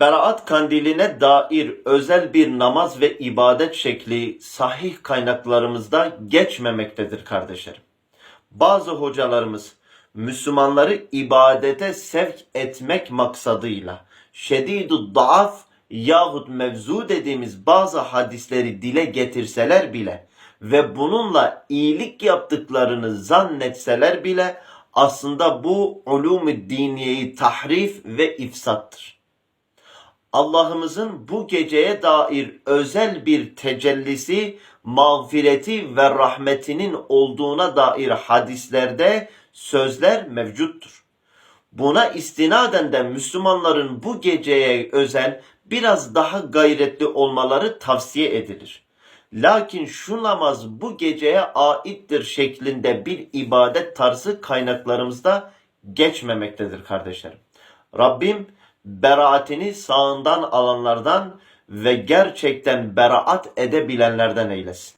Beraat kandiline dair özel bir namaz ve ibadet şekli sahih kaynaklarımızda geçmemektedir kardeşlerim. Bazı hocalarımız Müslümanları ibadete sevk etmek maksadıyla şedidu daaf yahut mevzu dediğimiz bazı hadisleri dile getirseler bile ve bununla iyilik yaptıklarını zannetseler bile aslında bu ulûm-i diniyeyi tahrif ve ifsattır. Allah'ımızın bu geceye dair özel bir tecellisi, mağfireti ve rahmetinin olduğuna dair hadislerde sözler mevcuttur. Buna istinaden de Müslümanların bu geceye özel biraz daha gayretli olmaları tavsiye edilir. Lakin şu namaz bu geceye aittir şeklinde bir ibadet tarzı kaynaklarımızda geçmemektedir kardeşlerim. Rabbim beraatini sağından alanlardan ve gerçekten beraat edebilenlerden eylesin.